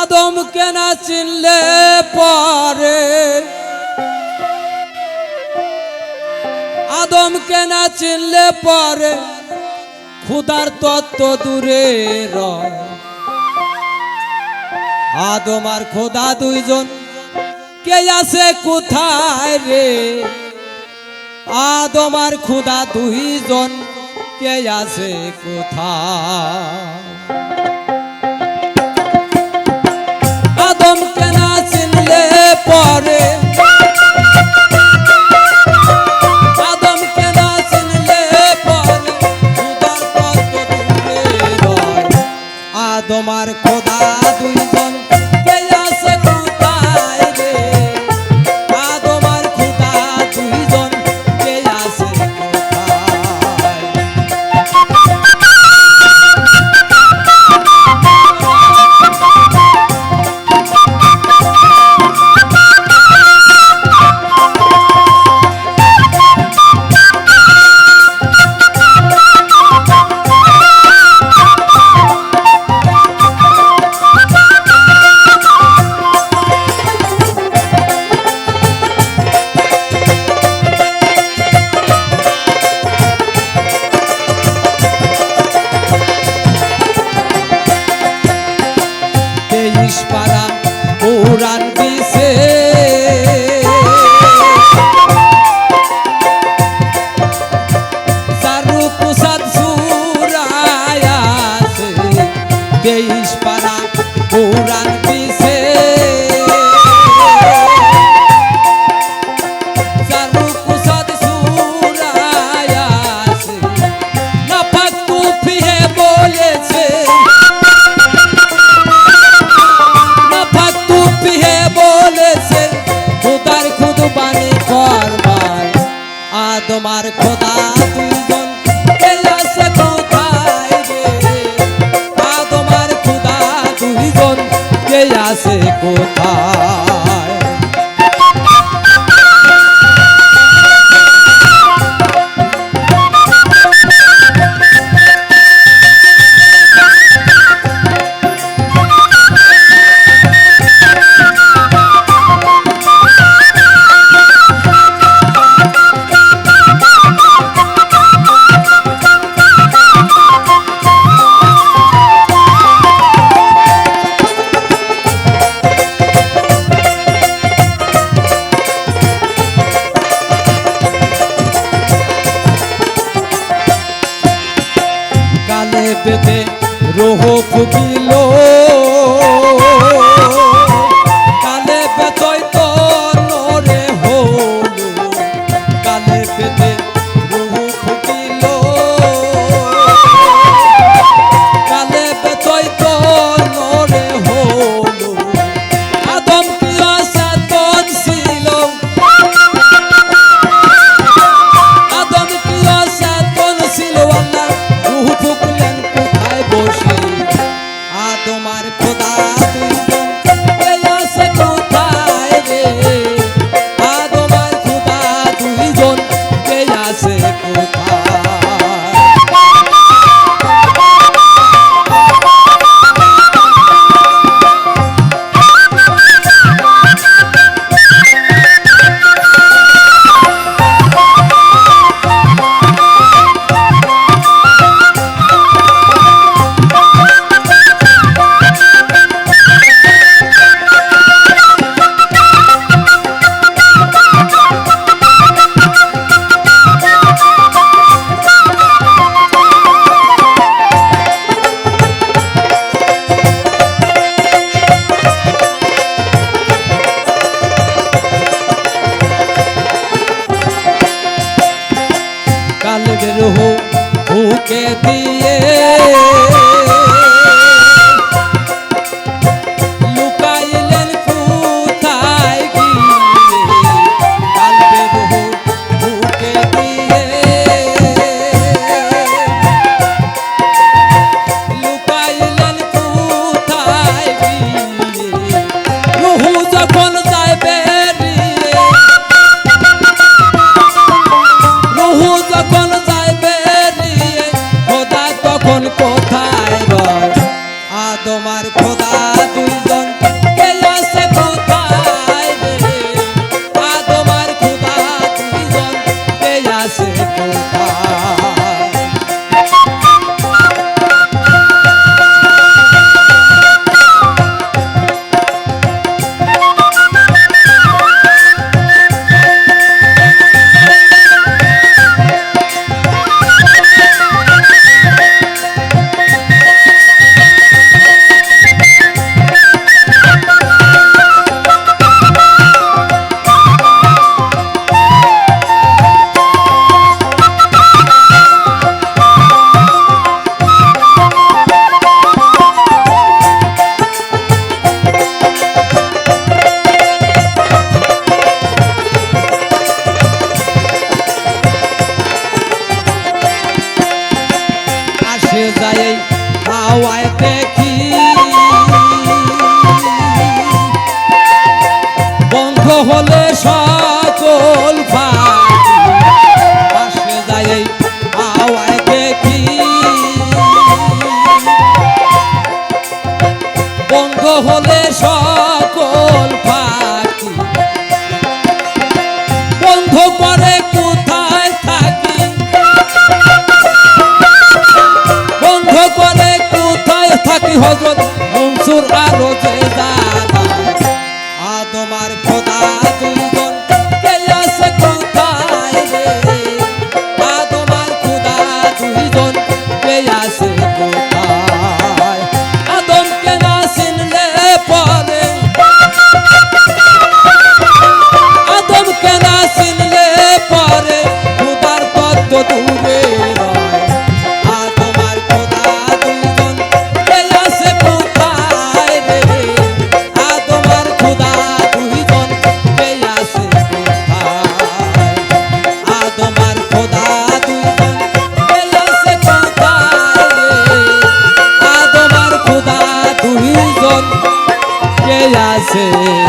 আদম কেনা চিনলে পরে? আদম কেনা চিনলে পরে? খুদার তত্ত্ব দূরে আদম আর খোদা দুইজন, কে আছে কোথায় রে? আদম আর খোদা দুইজন, কে আছে কোথায়? Marco. para roubo que लाल गिर हो भूखे दिए toda হলে সকল হলে সকল পাখি বন্ধ করে কোথায় থাকি? বন্ধ করে কোথায় থাকি? হজরত মনসুর আলো যে জানা তোমার খোদা আছে কোথায়